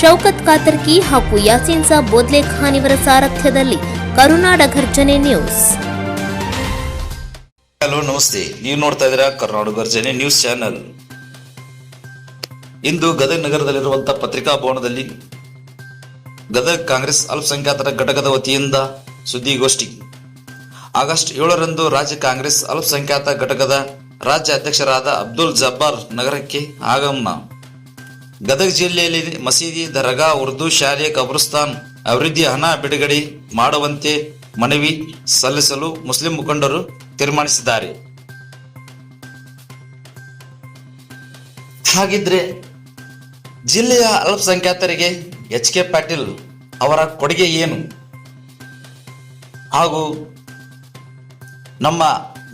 ಶೌಕತ್ ಕಾತರ್ಕಿ ಹಾಗೂ ಯಾಸೀನ್ ಸಾಬ್ ಬೋದ್ಲೆ ಖಾನ್ ಇವರ ಸಾರಥ್ಯದಲ್ಲಿ ಕರುನಾಡ ಘರ್ಜನೆ news. Hello, ನಮಸ್ತೆ. ನೀವು ನೋಡ್ತಾ ಇದ್ದೀರಾ ಕರ್ನಾಟಕ ಗರ್ಜನೆ ನ್ಯೂಸ್ ಚಾನೆಲ್. ಇಂದು ಗದಗ ನಗರದಲ್ಲಿರುವಂತಹ ಪತ್ರಿಕಾ ಭವನದಲ್ಲಿ ಗದಗ ಕಾಂಗ್ರೆಸ್ ಅಲ್ಪಸಂಖ್ಯಾತರ ಘಟಕದ ವತಿಯಿಂದ ಸುದ್ದಿಗೋಷ್ಠಿ. ಆಗಸ್ಟ್ ಏಳರಂದು ರಾಜ್ಯ ಕಾಂಗ್ರೆಸ್ ಅಲ್ಪಸಂಖ್ಯಾತ ಘಟಕದ ರಾಜ್ಯ ಅಧ್ಯಕ್ಷರಾದ ಅಬ್ದುಲ್ ಜಬ್ಬಾರ್ ನಗರಕ್ಕೆ ಆಗಮನ. ಗದಗ ಜಿಲ್ಲೆಯಲ್ಲಿ ಮಸೀದಿ, ದರ್ಗಾ, ಉರ್ದು, ಶಾಲೆ, ಕಬ್ರಸ್ತಾನ್ ಅಭಿವೃದ್ಧಿ ಹಣ, ಬಿಡುಗಡೆ ಮಾಡುವಂತೆ ಮನವಿ ಸಲ್ಲಿಸಲು ಮುಸ್ಲಿಂ ಮುಖಂಡರು ತೀರ್ಮಾನಿಸಿದ್ದಾರೆ. ಹಾಗಿದ್ರೆ ಜಿಲ್ಲೆಯ ಅಲ್ಪಸಂಖ್ಯಾತರಿಗೆ ಎಚ್ ಕೆ ಪಾಟೀಲ್ ಅವರ ಕೊಡುಗೆ ಏನು? ಹಾಗೂ ನಮ್ಮ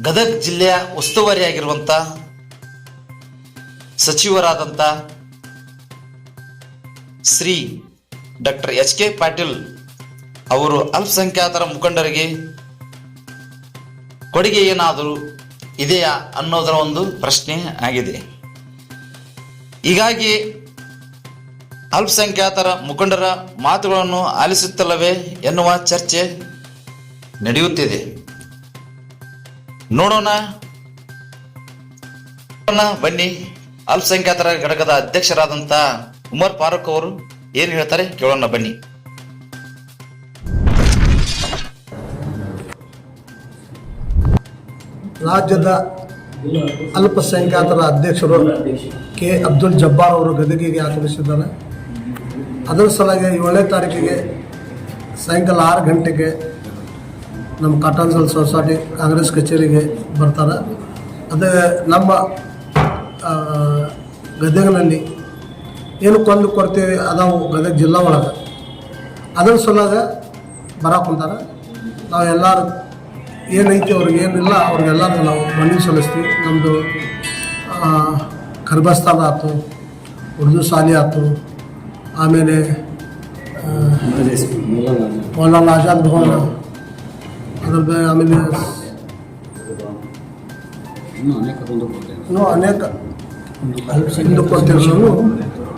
ಗದಗ ಜಿಲ್ಲೆಯ ಉಸ್ತುವಾರಿಯಾಗಿರುವಂತ ಸಚಿವರಾದಂಥ Shri doctor H K Patil ಅವರು ಅಲ್ಪಸಂಖ್ಯಾತರ ಮುಖಂಡರಿಗೆ ಕೊಡುಗೆ ಏನಾದರೂ ಇದೆಯಾ ಅನ್ನೋದರ ಒಂದು ಪ್ರಶ್ನೆ ಆಗಿದೆ. ಹೀಗಾಗಿ ಅಲ್ಪಸಂಖ್ಯಾತರ ಮುಖಂಡರ ಮಾತುಗಳನ್ನು ಆಲಿಸುತ್ತಲ್ಲವೇ ಎನ್ನುವ ಚರ್ಚೆ ನಡೆಯುತ್ತಿದೆ. ನೋಡೋಣ. ಬನ್ನಿ. ಅಲ್ಪಸಂಖ್ಯಾತರ ಘಟಕದ ಅಧ್ಯಕ್ಷರಾದಂಥ ಉಮರ್ ಫಾರೂಕ್ ಅವರು ಏನು ಹೇಳ್ತಾರೆ? ಕೇಳೋಣ ಬನ್ನಿ. ರಾಜ್ಯದ ಅಲ್ಪಸಂಖ್ಯಾತರ ಅಧ್ಯಕ್ಷರು ಕೆ. ಅಬ್ದುಲ್ ಜಬ್ಬಾರ್ ಅವರು ಗದಗಿಗೆ ಆಗಮಿಸಿದ್ದಾರೆ. ಅದರ ಸಲುವಾಗಿ ಏಳನೇ ತಾರೀಕಿಗೆ ಸಾಯಂಕಾಲ ಆರು ಗಂಟೆಗೆ ನಮ್ಮ ಕಾಟಾನ್ಸಲ್ ಸೊಸೈಟಿ ಕಾಂಗ್ರೆಸ್ ಕಚೇರಿಗೆ ಬರ್ತಾರೆ. ಅದೇ ನಮ್ಮ ಗದಗಿನಲ್ಲಿ ಏನು ಕೊಂದು ಕೊಡ್ತೀವಿ ಅದಾವು ಗದಗ ಜಿಲ್ಲಾ ಒಳಗೆ. ಅದರ ಸಲುವಾಗ ಬರಕ್ಕೆ ಕುಂತಾರೆ. ನಾವು ಎಲ್ಲರೂ ಏನೈತಿ ಅವ್ರಿಗೆ ಏನಿಲ್ಲ ಅವ್ರಿಗೆಲ್ಲರೂ ನಾವು ಮನವಿ ಸಲ್ಲಿಸ್ತೀವಿ. ನಮ್ಮದು ಕರ್ಬಸ್ತಾನ ಆಯ್ತು ಉರ್ದು ಶಾಲೆ ಆಯ್ತು ಆಮೇಲೆ ಮೌಲಾನಾ ಆಜಾದ್ ಭವನ ಅದ್ರ ಆಮೇಲೆ ಇನ್ನೂ ಅನೇಕ ಹಿಂದೂ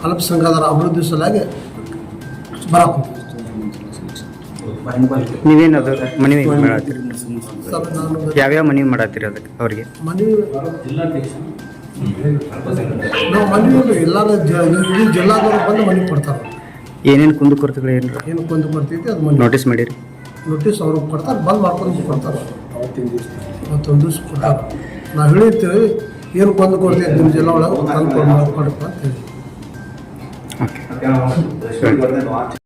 ಕೊಡ್ತಿರೋನು ಸಂಘದರ ಅಭಿವೃದ್ಧಿ ಸಲುವಾಗಿ ಬರಾಕ್. ನೀವೇನು ಅದು ಮನವಿ ಮಾಡತ್ತೀರಿ? ಯಾವ್ಯಾವ ಮನವಿ ಮಾಡತ್ತೀರಿ ಅದಕ್ಕೆ ಅವರಿಗೆ? ಮನವಿ ನಾವು ಮನವಿ ಎಲ್ಲ ಇಡೀ ಜಿಲ್ಲಾದವರು ಬಂದು ಮನವಿ ಕೊಡ್ತಾರೆ. ಏನೇನು ಕುಂದುಕೊರತೆಗಳು ಏನು ಏನು ಕುಂದು ಕೊಡ್ತೈತಿ ಅದು ಮನವಿ. ನೋಟಿಸ್ ಮಾಡಿರಿ? ನೋಟಿಸ್ ಅವ್ರಿಗೆ ಕೊಡ್ತಾರೆ ಬಂದ್ ಮಾಡ್ಕೊಂಡು ಕೊಡ್ತಾರೆ. ಮತ್ತೊಂದು ದಿವಸ ಕೊಡ್ತಾರೆ ನಾವು ಹೇಳಿರ್ತೀವಿ ಏನು ಕೊಂದು ಕೊಡ್ತೀವಿ ನಿಮ್ಮ ಜಿಲ್ಲಾ ಒಳಗೆ ತಂದು ಕೊಡ್ಬೇಕು ಅಂತ ಹೇಳಿ. you know, the speed.